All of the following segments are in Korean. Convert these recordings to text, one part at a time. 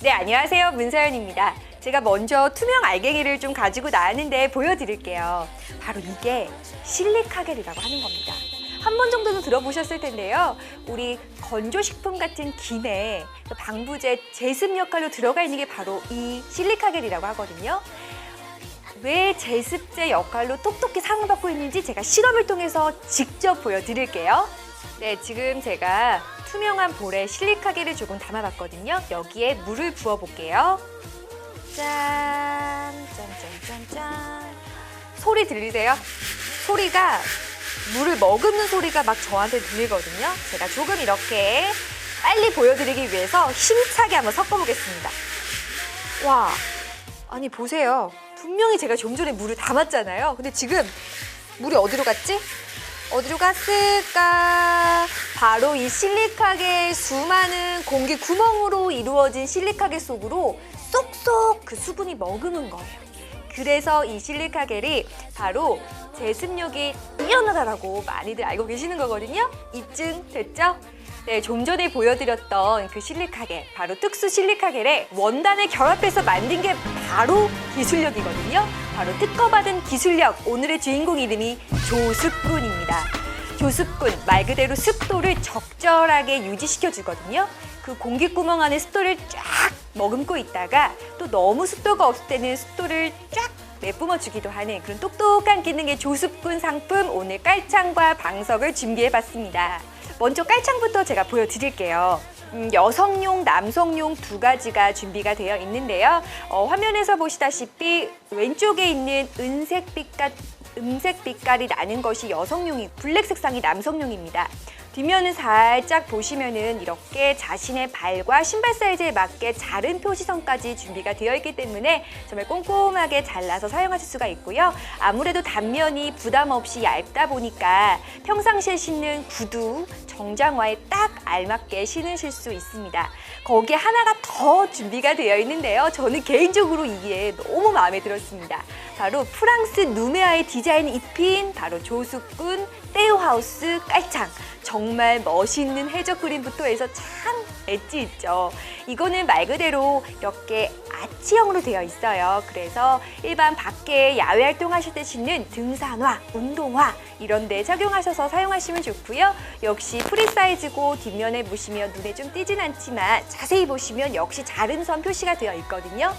네, 안녕하세요. 문서연입니다. 제가 먼저 투명 알갱이를 좀 가지고 나왔는데 보여드릴게요. 바로 이게 실리카겔이라고 하는 겁니다. 한 번 정도는 들어보셨을 텐데요. 우리 건조식품 같은 김에 방부제 제습 역할로 들어가 있는 게 바로 이 실리카겔이라고 하거든요. 왜 제습제 역할로 톡톡히 사용받고 있는지 제가 실험을 통해서 직접 보여드릴게요. 네, 지금 제가 투명한 볼에 실리카겔을 조금 담아봤거든요. 여기에 물을 부어볼게요. 짠, 짠, 짠, 짠, 짠. 소리 들리세요? 소리가 물을 머금는 소리가 막 저한테 들리거든요. 제가 조금 이렇게 빨리 보여드리기 위해서 힘차게 한번 섞어보겠습니다. 와, 아니 보세요. 분명히 제가 좀 전에 물을 담았잖아요. 근데 지금 물이 어디로 갔지? 어디로 갔을까? 바로 이 실리카겔 수많은 공기 구멍으로 이루어진 실리카겔 속으로 쏙쏙 그 수분이 머금은 거예요. 그래서 이 실리카겔이 바로 제습력이 뛰어나다라고 많이들 알고 계시는 거거든요. 입증 됐죠? 네, 좀 전에 보여드렸던 그 실리카겔, 바로 특수 실리카겔에 원단을 결합해서 만든 게 바로 기술력이거든요. 바로 특허받은 기술력, 오늘의 주인공 이름이 조습군입니다. 조습군, 말 그대로 습도를 적절하게 유지시켜 주거든요. 그 공기구멍 안에 습도를 쫙 머금고 있다가 또 너무 습도가 없을 때는 습도를 쫙 내뿜어 주기도 하는 그런 똑똑한 기능의 조습군 상품 오늘 깔창과 방석을 준비해 봤습니다. 먼저 깔창부터 제가 보여드릴게요. 음, 여성용, 남성용 두 가지가 준비가 되어 있는데요. 어, 화면에서 보시다시피 왼쪽에 있는 은색 빛깔, 음색 빛깔이 나는 것이 여성용이, 블랙 색상이 남성용입니다. 뒷면은 살짝 보시면은 이렇게 자신의 발과 신발 사이즈에 맞게 자른 표시선까지 준비가 되어 있기 때문에 정말 꼼꼼하게 잘라서 사용하실 수가 있고요. 아무래도 단면이 부담 없이 얇다 보니까 평상시에 신는 구두, 정장화에 딱 알맞게 신으실 수 있습니다. 거기에 하나가 더 준비가 되어 있는데요. 저는 개인적으로 이게 너무 마음에 들었습니다. 바로 프랑스 누메아의 디자인이 입힌 바로 조숙군 떼우하우스 깔창. 정말 멋있는 해적 그림부터 해서 참 엣지 있죠. 이거는 말 그대로 이렇게 아치형으로 되어 있어요. 그래서 일반 밖에 야외 활동하실 때 신는 등산화, 운동화 이런 데 착용하셔서 사용하시면 좋고요. 역시 프리 사이즈고 뒷면에 보시면 눈에 좀 띄진 않지만 자세히 보시면 역시 자른 선 표시가 되어 있거든요.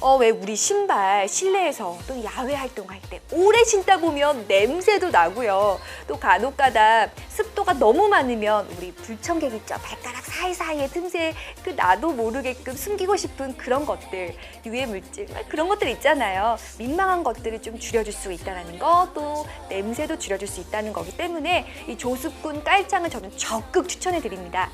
어, 왜 우리 신발 실내에서 또 야외 활동할 때 오래 신다 보면 냄새도 나고요. 또 간혹가다 습도가 너무 많으면 우리 불청객 있죠. 발가락 사이사이에 틈새 그 나도 모르게끔 숨기고 싶은 그런 것들, 유해 물질 그런 것들 있잖아요. 민망한 것들을 좀 줄여줄 수 있다는 거, 또 냄새도 줄여줄 수 있다는 거기 때문에 이 조습군 깔창을 저는 적극 추천해 드립니다.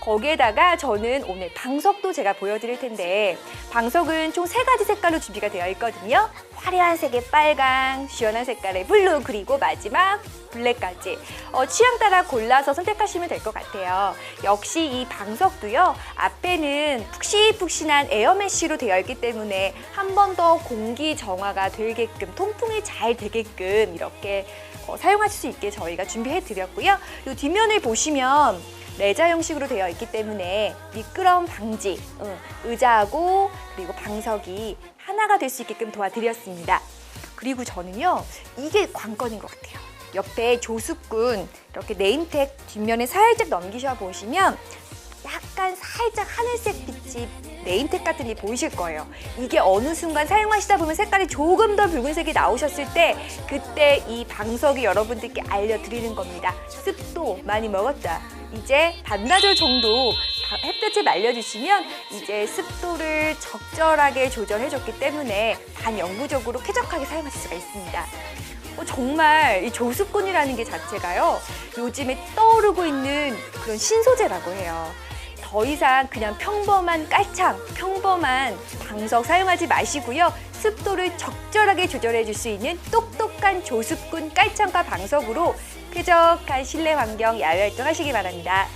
거기에다가 저는 오늘 방석도 제가 보여드릴 텐데 방석은 총 세 가지 색깔로 준비가 되어 있거든요. 화려한 색의 빨강, 시원한 색깔의 블루, 그리고 마지막 블랙까지 어, 취향 따라 골라서 선택하시면 될 것 같아요. 역시 이 방석도요. 앞에는 푹신푹신한 에어메쉬로 되어 있기 때문에 한 번 더 공기 정화가 되게끔 통풍이 잘 되게끔 이렇게 어, 사용하실 수 있게 저희가 준비해 드렸고요. 이 뒷면을 보시면 레자 형식으로 되어 있기 때문에 미끄럼 방지, 응, 의자하고 그리고 방석이 하나가 될 수 있게끔 도와드렸습니다. 그리고 저는요, 이게 관건인 것 같아요. 옆에 조숙군 이렇게 네임택 뒷면에 살짝 넘기셔 보시면 약간 살짝 하늘색 빛이 네임택 같은 게 보이실 거예요. 이게 어느 순간 사용하시다 보면 색깔이 조금 더 붉은색이 나오셨을 때 그때 이 방석이 여러분들께 알려드리는 겁니다. 습도 많이 먹었다. 이제 반나절 정도 햇볕에 말려주시면 이제 습도를 적절하게 조절해줬기 때문에 반영구적으로 쾌적하게 사용하실 수가 있습니다. 어, 정말 이 조습군이라는 게 자체가요 요즘에 떠오르고 있는 그런 신소재라고 해요. 더 이상 그냥 평범한 깔창, 평범한 방석 사용하지 마시고요. 습도를 적절하게 조절해 줄 수 있는 똑똑한 조습군 깔창과 방석으로 쾌적한 실내 환경 야외 활동하시기 바랍니다.